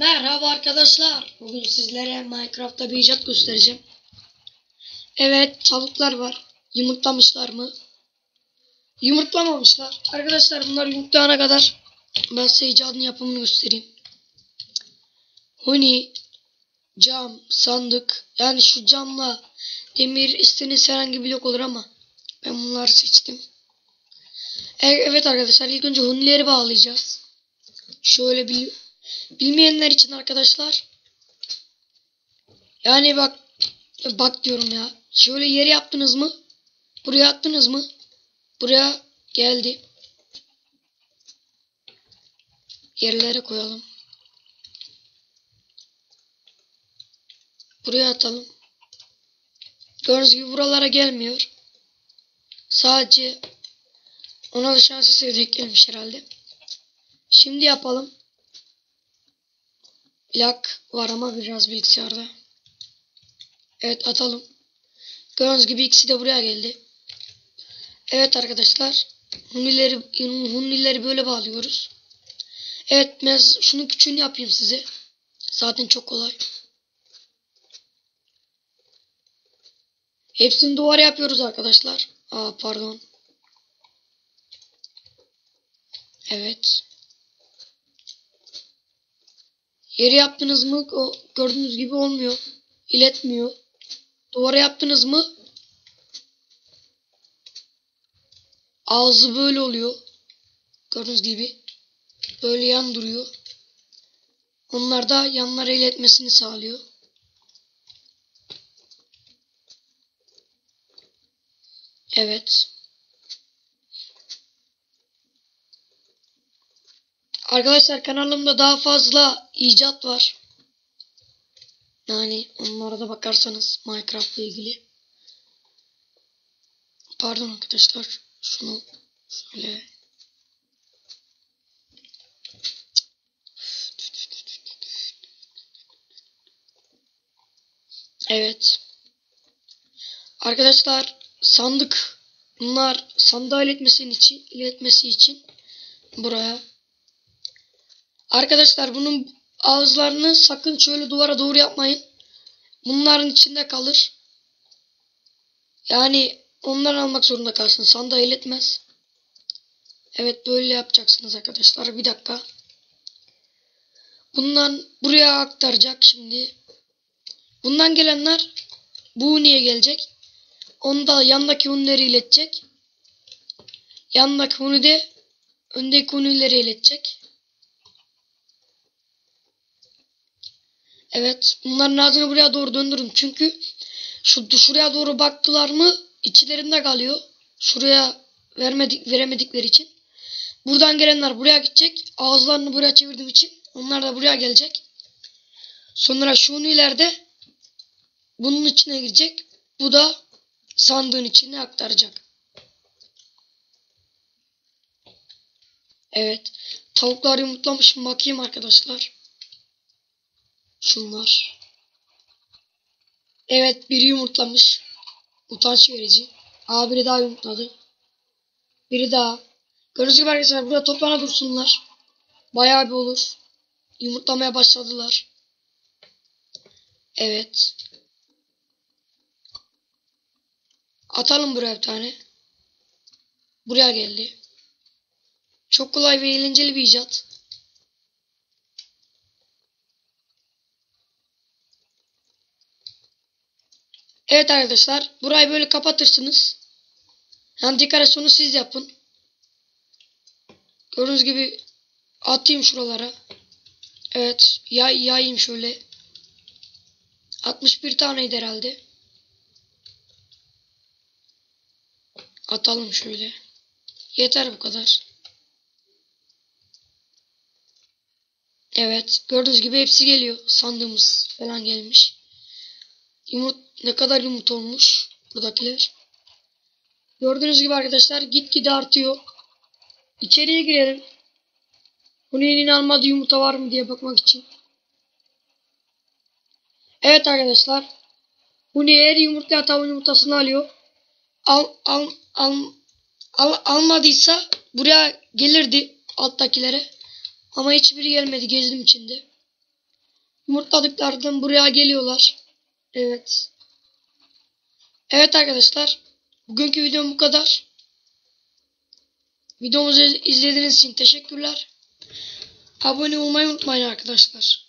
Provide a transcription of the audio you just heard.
Merhaba arkadaşlar. Bugün sizlere Minecraft'ta bir icat göstereceğim. Evet tavuklar var. Yumurtlamışlar mı? Yumurtlamamışlar. Arkadaşlar bunlar yumurtlayana kadar ben size icadın yapımını göstereyim. Huni, cam, sandık. Yani şu camla demir istediğiniz herhangi bir blok olur ama ben bunları seçtim. E- Evet arkadaşlar ilk önce hunileri bağlayacağız. Şöyle bir bilmeyenler için arkadaşlar. Yani bak bak diyorum ya. Şöyle yeri yaptınız mı? Buraya attınız mı? Buraya geldi. Yerlere koyalım. Buraya atalım. Gördüğünüz gibi buralara gelmiyor. Sadece ona da şans eseri gelmiş herhalde. Şimdi yapalım. Lag var ama biraz bilgisayarda. Evet atalım. Gördüğünüz gibi ikisi de buraya geldi. Evet arkadaşlar. Hunileri, hunileri böyle bağlıyoruz. Evet ben şunun küçüğünü yapayım size. Zaten çok kolay. Hepsini duvara yapıyoruz arkadaşlar. Aa pardon. Evet. Yeri yaptınız mı gördüğünüz gibi olmuyor. İletmiyor. Duvara yaptınız mı ağzı böyle oluyor. Gördüğünüz gibi. Böyle yan duruyor. Onlar da yanlara iletmesini sağlıyor. Evet. Arkadaşlar kanalımda daha fazla icat var. Yani onlara da bakarsanız Minecraft ile ilgili. Pardon arkadaşlar. Şunu şöyle Evet. Arkadaşlar sandık bunlar sandığa iletmesi için iletmesi için buraya Arkadaşlar bunun ağızlarını sakın şöyle duvara doğru yapmayın. Bunların içinde kalır. Yani onlar almak zorunda kalsın. Sandığa iletmez. Evet böyle yapacaksınız arkadaşlar. Bir dakika. Bundan buraya aktaracak şimdi. Bundan gelenler bu uniye gelecek. Onda yandaki unileri iletecek. Yandaki uni de öndeki unileri iletecek. Evet. Bunların ağzını buraya doğru döndürün. Çünkü şu şuraya doğru baktılar mı içlerinde kalıyor. Şuraya vermedik veremedikleri için. Buradan gelenler buraya gidecek. Ağızlarını buraya çevirdiğim için onlar da buraya gelecek. Sonra şunu ileride bunun içine girecek. Bu da sandığın içine aktaracak. Evet. Tavuklar yumurtlamış mı bakayım arkadaşlar. Şunlar. Evet biri yumurtlamış. Utanç verici. Aa biri daha yumurtladı. Biri daha. Gördüğünüz gibi arkadaşlar burada toplana dursunlar. Bayağı bir olur. Yumurtlamaya başladılar. Evet. Atalım buraya bir tane. Buraya geldi. Çok kolay ve eğlenceli bir icat. Evet arkadaşlar. Burayı böyle kapatırsınız. Yani dekorasyonu siz yapın. Gördüğünüz gibi atayım şuralara. Evet. Yay, yayayım şöyle. 61 taneydi herhalde. Atalım şöyle. Yeter bu kadar. Evet. Gördüğünüz gibi hepsi geliyor. Sandığımız falan gelmiş. Yumurt ne kadar yumurt olmuş buradakiler. Gördüğünüz gibi arkadaşlar gitgide artıyor. İçeriye girelim. Bunun almadığı yumurta var mı diye bakmak için. Evet arkadaşlar. Huni eğer yumurtlayan tavuğun yumurtasını alıyor. Al, al, al, al, almadıysa buraya gelirdi alttakilere. Ama hiçbiri gelmedi gezdim içinde. Yumurtladıklardan buraya geliyorlar. Evet. Evet arkadaşlar. Bugünkü videom bu kadar. Videomuzu izlediğiniz için teşekkürler. Abone olmayı unutmayın arkadaşlar.